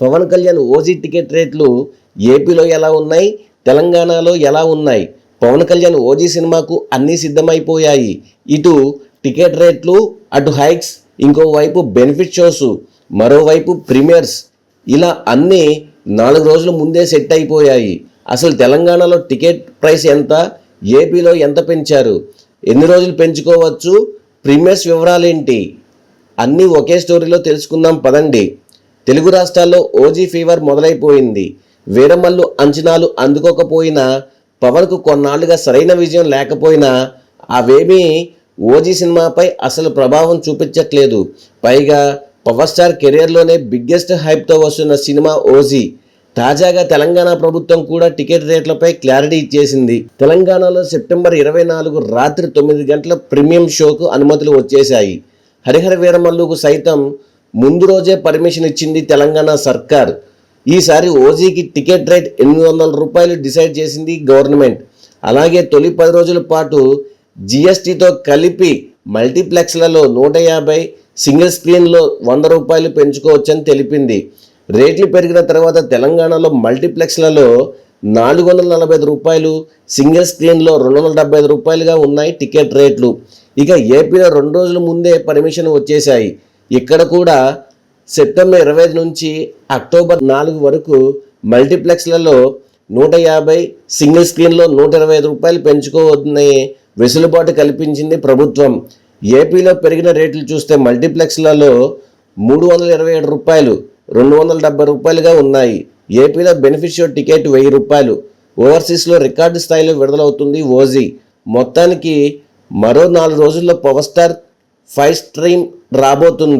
Pawan Kalyan OG ticket రేట్లు ఏపీలో ఎలా ఉన్నాయి? తెలంగాణలో ఎలా ఉన్నాయి? పవన్ కళ్యాణ్ ఓజీ సినిమాకు అన్నీ సిద్ధమైపోయాయి. ఇటు టికెట్ రేట్లు అటు హైక్స్ ఇంకోవైపు బెనిఫిట్ షోస్ మరోవైపు ప్రీమియర్స్ ఇలా అన్నీ నాలుగు రోజుల ముందే సెట్ అయిపోయాయి. అసలు తెలంగాణలో టికెట్ ప్రైస్ ఎంత? ఏపీలో ఎంత పెంచారు? ఎన్ని రోజులు పెంచుకోవచ్చు? ప్రీమియర్స్ వివరాలేంటి? అన్నీ ఒకే స్టోరీలో తెలుసుకుందాం పదండి. తెలుగు రాష్ట్రాల్లో ఓజీ ఫీవర్ మొదలైపోయింది. వీరమల్లు అంచనాలు అందుకోకపోయినా పవన్కు కొన్నాళ్ళుగా సరైన విజయం లేకపోయినా అవేమీ ఓజీ సినిమాపై అసలు ప్రభావం చూపించట్లేదు. పైగా పవర్ స్టార్ కెరియర్లోనే బిగ్గెస్ట్ హైప్తో వస్తున్న సినిమా ఓజీ. తాజాగా తెలంగాణ ప్రభుత్వం కూడా టికెట్ రేట్లపై క్లారిటీ ఇచ్చేసింది. తెలంగాణలో సెప్టెంబర్ ఇరవై నాలుగు రాత్రి తొమ్మిది గంటల ప్రీమియం షోకు అనుమతులు వచ్చేశాయి. హరిహర వీరమల్లుకు సైతం ముందు రోజే పర్మిషన్ ఇచ్చింది తెలంగాణ సర్కార్. ఈసారి ఓజీకి టికెట్ రేట్ ఎనిమిది వందల రూపాయలు డిసైడ్ చేసింది గవర్నమెంట్. అలాగే తొలి పది రోజుల పాటు జిఎస్టీతో కలిపి మల్టీప్లెక్స్లలో నూట యాభై సింగిల్ స్క్రీన్లో వంద రూపాయలు పెంచుకోవచ్చని తెలిపింది. రేట్లు పెరిగిన తర్వాత తెలంగాణలో మల్టీప్లెక్స్లలో నాలుగు వందల నలభై ఐదు రూపాయలు సింగిల్ స్క్రీన్లో రెండు వందల డెబ్బై ఐదు రూపాయలుగా ఉన్నాయి టికెట్ రేట్లు. ఇక ఏపీలో రెండు రోజుల ముందే పర్మిషన్ వచ్చేశాయి. ఇక్కడ కూడా సెప్టెంబర్ ఇరవై ఐదు నుంచి అక్టోబర్ నాలుగు వరకు మల్టీప్లెక్స్లలో నూట యాభై సింగిల్ స్క్రీన్లో నూట ఇరవై ఐదు రూపాయలు పెంచుకోవద్దని వెసులుబాటు కల్పించింది ప్రభుత్వం. ఏపీలో పెరిగిన రేట్లు చూస్తే మల్టీప్లెక్స్లలో మూడు వందల ఇరవై ఏడు రూపాయలు రెండు వందల డెబ్బై రూపాయలుగా ఉన్నాయి. ఏపీలో బెనిఫిషియో టికెట్ వెయ్యి రూపాయలు. ఓవర్సీస్లో రికార్డు స్థాయిలో విడుదలవుతుంది ఓజీ. మొత్తానికి మరో నాలుగు రోజుల్లో పవర్ స్టార్ ఫైవ్ స్ట్రీమ్ రాబోతుంది.